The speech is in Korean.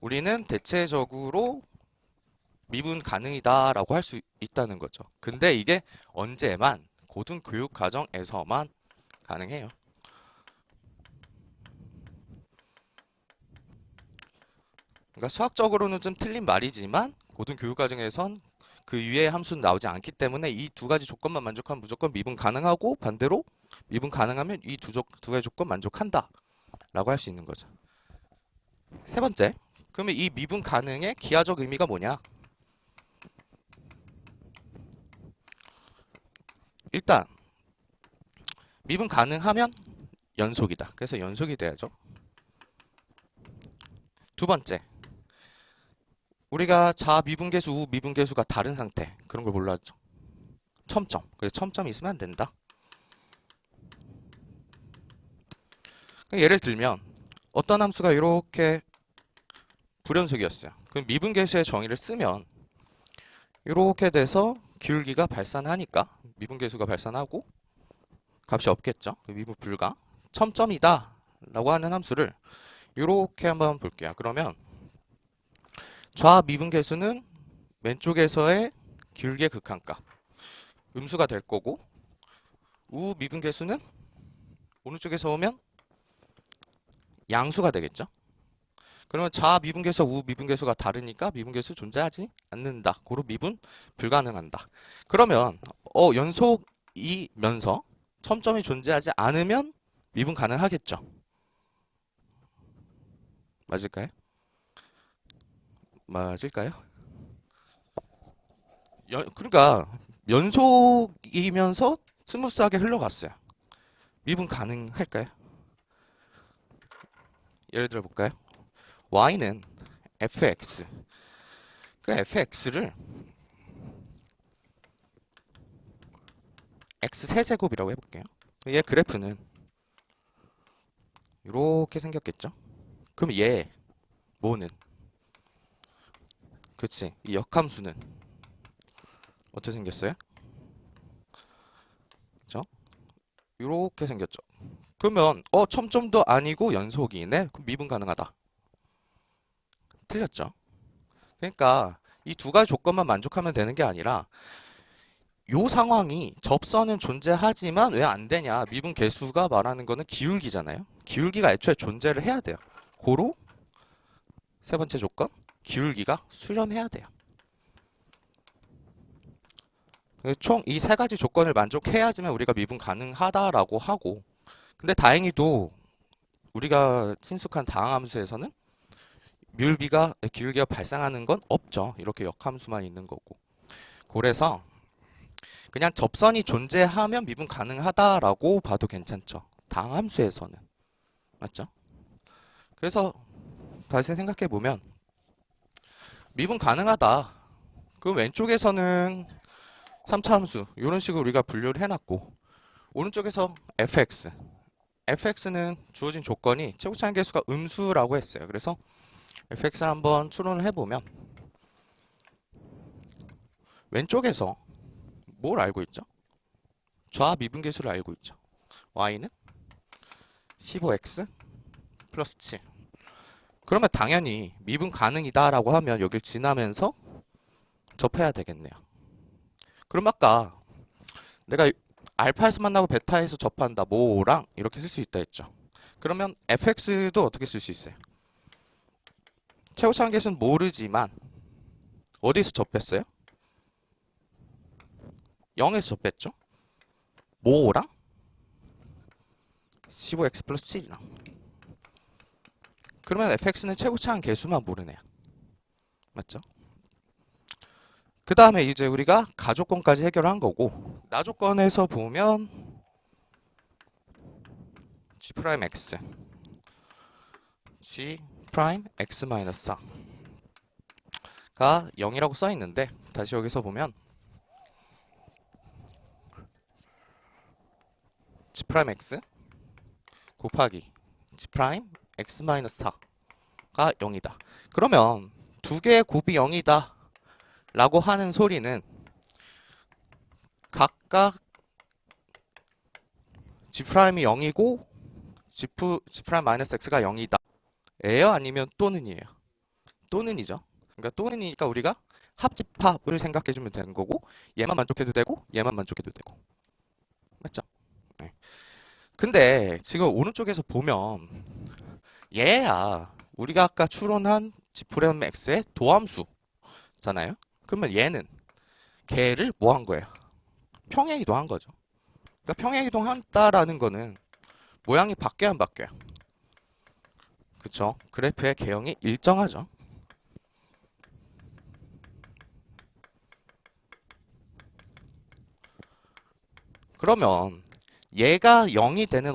우리는 대체적으로 미분 가능이다라고 할 수 있다는 거죠. 근데 이게 언제만 고등교육 과정에서만 가능해요. 그러니까 수학적으로는 좀 틀린 말이지만 고등교육 과정에선 그 위의 함수는 나오지 않기 때문에 이 두 가지 조건만 만족하면 무조건 미분 가능하고 반대로 미분 가능하면 이 두 두 가지 조건 만족한다 라고 할 수 있는 거죠. 세 번째, 그러면 이 미분 가능의 기하적 의미가 뭐냐? 일단 미분 가능하면 연속이다. 그래서 연속이 돼야죠. 두 번째, 우리가 자 미분계수, 우 미분계수가 다른 상태 그런 걸 몰랐죠. 첨점. 그래서 첨점이 있으면 안 된다. 예를 들면 어떤 함수가 이렇게 불연속이었어요. 그럼 미분 계수의 정의를 쓰면 이렇게 돼서 기울기가 발산하니까 미분 계수가 발산하고 값이 없겠죠. 미분 불가. 첨점이다 라고 하는 함수를 이렇게 한번 볼게요. 그러면 좌 미분 계수는 왼쪽에서의 기울기의 극한값 음수가 될 거고 우 미분 계수는 오른쪽에서 오면 양수가 되겠죠. 그러면 좌 미분계수, 우 미분계수가 다르니까 미분계수 존재하지 않는다. 고로 미분 불가능한다. 그러면 어 연속이면서 첨점이 존재하지 않으면 미분 가능하겠죠. 맞을까요? 맞을까요? 연, 그러니까 연속이면서 스무스하게 흘러갔어요. 미분 가능할까요? 예를 들어 볼까요? Y는 fx 그 fx를 x 세제곱이라고 해볼게요. 얘 그래프는 이렇게 생겼겠죠? 그럼 얘 뭐는 그치 이 역함수는 어떻게 생겼어요? 그죠? 이렇게 생겼죠. 그러면 어 첨점도 아니고 연속이네. 그럼 미분 가능하다. 틀렸죠. 그러니까 이 두 가지 조건만 만족하면 되는 게 아니라 요 상황이 접선은 존재하지만 왜 안 되냐? 미분 계수가 말하는 거는 기울기잖아요. 기울기가 애초에 존재를 해야 돼요. 고로 세 번째 조건 기울기가 수렴해야 돼요. 총 이 세 가지 조건을 만족해야지만 우리가 미분 가능하다라고 하고 근데 다행히도 우리가 친숙한 다항함수에서는 뮬비가 기울기가 발생하는 건 없죠. 이렇게 역함수만 있는 거고. 그래서 그냥 접선이 존재하면 미분 가능하다라고 봐도 괜찮죠. 다항함수에서는. 맞죠? 그래서 다시 생각해 보면 미분 가능하다. 그 왼쪽에서는 3차 함수 이런 식으로 우리가 분류를 해놨고 오른쪽에서 fx fx는 주어진 조건이 최고차항 계수가 음수라고 했어요. 그래서 fx를 한번 추론을 해보면 왼쪽에서 뭘 알고 있죠? 좌 미분계수를 알고 있죠. y는 15x 플러스 7 그러면 당연히 미분 가능이다 라고 하면 여길 지나면서 접해야 되겠네요. 그럼 아까 내가 알파에서 만나고 베타에서 접한다 뭐랑 이렇게 쓸 수 있다 했죠. 그러면 fx도 어떻게 쓸 수 있어요? 최고차항 계수는 모르지만 어디서 접했어요? 0에서 접했죠? 모랑 15x 플러스 7이랑 그러면 fx는 최고차항 계수만 모르네요. 맞죠? 그 다음에 이제 우리가 가조건까지 해결한 거고 나조건에서 보면 g 프라임 x g 프라임 x 마이너스 4가 0이라고 써 있는데 다시 여기서 보면 g 프라임 x 곱하기 g 프라임 x 마이너스 4가 0이다. 그러면 두 개의 곱이 0이다. 라고 하는 소리는 각각 g 프라임이 0이고 g, 프라임 마이너스 x가 0이다. 예요? 아니면 또는이에요? 또는이죠. 그러니까 또는이니까 우리가 합집합을 생각해 주면 되는 거고 얘만 만족해도 되고 얘만 만족해도 되고 맞죠? 네. 근데 지금 오른쪽에서 보면 얘야 우리가 아까 추론한 지프레온 x의 도함수잖아요. 그러면 얘는 걔를 뭐 한 거예요? 평행 이동한 거죠. 그러니까 평행 이동한다라는 거는 모양이 바뀌어야 안 바뀌어요? 그쵸? 그래프의 개형이 일정하죠. 그러면 얘가 0이 되는